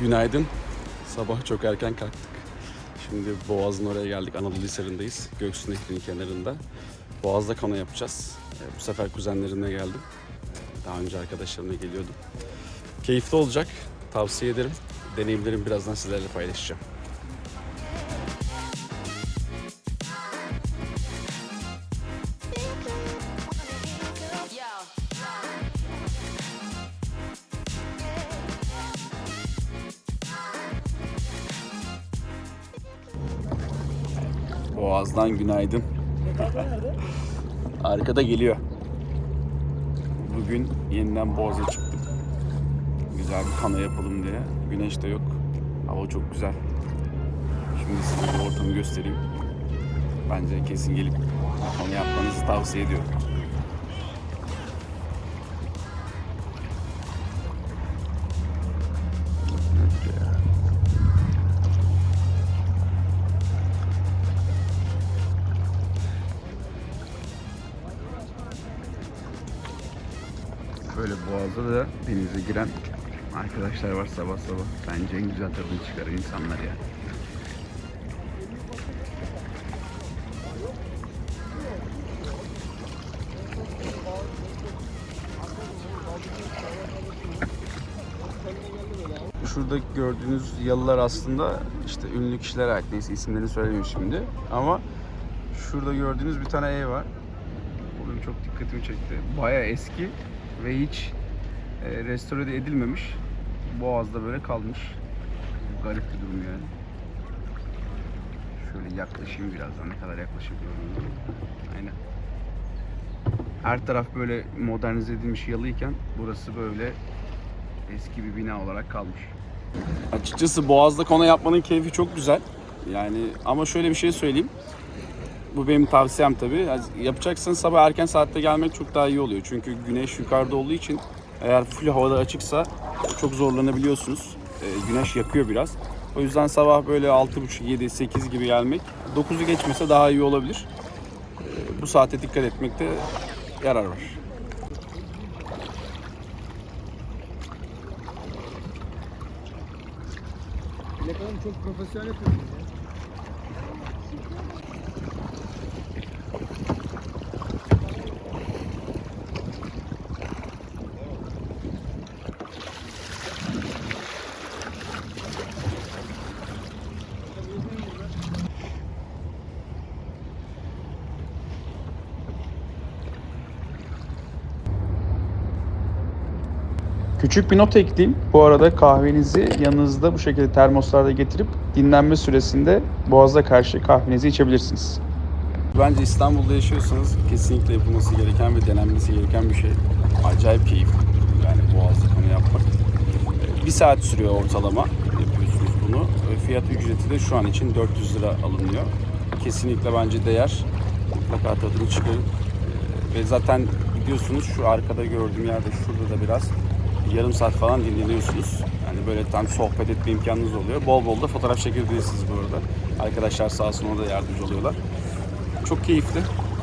Günaydın. Sabah çok erken kalktık. Şimdi Boğaz'ın oraya geldik. Anadolu Hisarı'ndayız. Göksu Nehri'nin kenarında. Boğaz'da kano yapacağız. Ee, Bu sefer kuzenlerine geldim. Daha önce arkadaşlarımla geliyordum. Keyifli olacak. Tavsiye ederim. Deneyimlerimi birazdan sizlerle paylaşacağım. Boğaz'dan günaydın. Arkada geliyor. Bugün yeniden Boğaz'a çıktım. Güzel bir kana yapalım diye. Güneş de yok. Hava çok güzel. Şimdi size ortamı göstereyim. Bence kesin gelip kana yapmanızı tavsiye ediyorum. Boğazda da denize giren arkadaşlar var sabah sabah. Bence en güzel tadını çıkarır insanlar ya. Şurada gördüğünüz yalılar aslında işte ünlü kişilere ait. Neyse isimlerini söylemiyorum şimdi. Ama şurada gördüğünüz bir tane ev var. Benim çok dikkatimi çekti. Baya eski ve hiç e, restore edilmemiş. Boğaz'da böyle kalmış. Garip bir durum yani. Şöyle yaklaşayım birazdan. Ne kadar yaklaşabiliyorum. Aynen. Her taraf böyle modernize edilmiş yalıyken burası böyle eski bir bina olarak kalmış. Açıkçası Boğaz'da kona yapmanın keyfi çok güzel. Yani ama şöyle bir şey söyleyeyim. Bu benim tavsiyem tabii. Yapacaksanız sabah erken saatte gelmek çok daha iyi oluyor. Çünkü güneş yukarıda olduğu için eğer full havada açıksa çok zorlanabiliyorsunuz. Ee, güneş yakıyor biraz. O yüzden sabah böyle 6.30, 7, 8 gibi gelmek 9'u geçmese daha iyi olabilir. Ee, bu saate dikkat etmekte yarar var. Hanım çok profesyonel yapıyorsunuz ya. Küçük bir not ekleyeyim. Bu arada kahvenizi yanınızda bu şekilde termoslarda getirip dinlenme süresinde boğaza karşı kahvenizi içebilirsiniz. Bence İstanbul'da yaşıyorsanız kesinlikle yapılması gereken ve denenmesi gereken bir şey. Acayip keyif. Yani Boğaz'da konu yapmak. Ee, Bir saat sürüyor ortalama yapıyorsunuz bunu. Fiyat ücreti de şu an için 400 lira alınıyor. Kesinlikle bence değer. Mutlaka tadını çıkarın. Ee, Ve zaten gidiyorsunuz şu arkada gördüğüm yerde şurada da biraz yarım saat falan dinleniyorsunuz. Yani böyle tam sohbet etme imkanınız oluyor. Bol bol da fotoğraf çekebilirsiniz bu arada. Arkadaşlar sağ olsun orada yardımcı oluyorlar. Çok keyifli.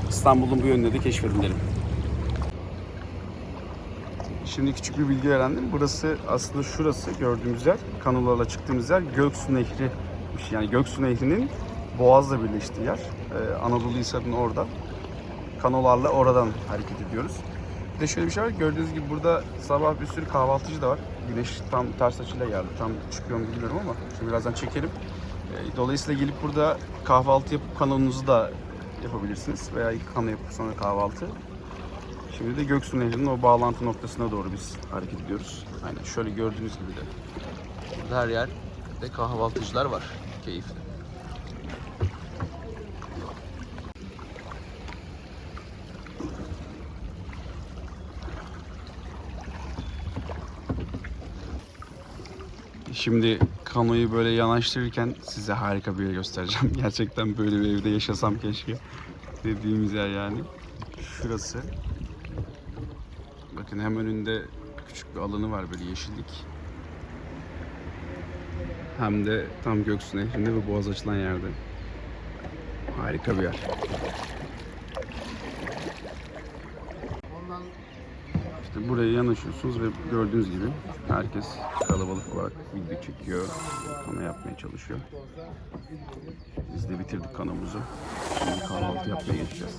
İstanbul'un bu yönünde de keşfedin derim. Şimdi küçük bir bilgi öğrendim. Burası aslında şurası gördüğümüz yer, kanolarla çıktığımız yer Göksu Nehri. Yani Göksu Nehri'nin Boğaz'la birleştiği yer. Ee, Anadolu Hisarı'nın orada. Kanolarla oradan hareket ediyoruz. Bir de şöyle bir şey var. Gördüğünüz gibi burada sabah bir sürü kahvaltıcı da var. Güneş tam ters açıyla geldi. Tam çıkıyor mu bilmiyorum ama şimdi birazdan çekelim. Ee, Dolayısıyla gelip burada kahvaltı yapıp kanonunuzu da yapabilirsiniz. Veya ilk kano yapıp sonra kahvaltı. Şimdi de Göksu Nehri'nin o bağlantı noktasına doğru biz hareket ediyoruz. Aynen şöyle gördüğünüz gibi de. Burada her yer de kahvaltıcılar var. Keyifli. Şimdi kanoyu böyle yanaştırırken size harika bir yer göstereceğim. Gerçekten böyle bir evde yaşasam keşke. Dediğimiz yer yani. Şurası. Bakın hem önünde küçük bir alanı var böyle yeşillik. Hem de tam Göksu Nehri'nde ve boğaz açılan yerde. Harika bir yer. İşte buraya yanaşıyorsunuz ve gördüğünüz gibi herkes kalabalık olarak video çekiyor, kana yapmaya çalışıyor. Biz de bitirdik kanamızı. Şimdi kahvaltı yapmaya geçeceğiz.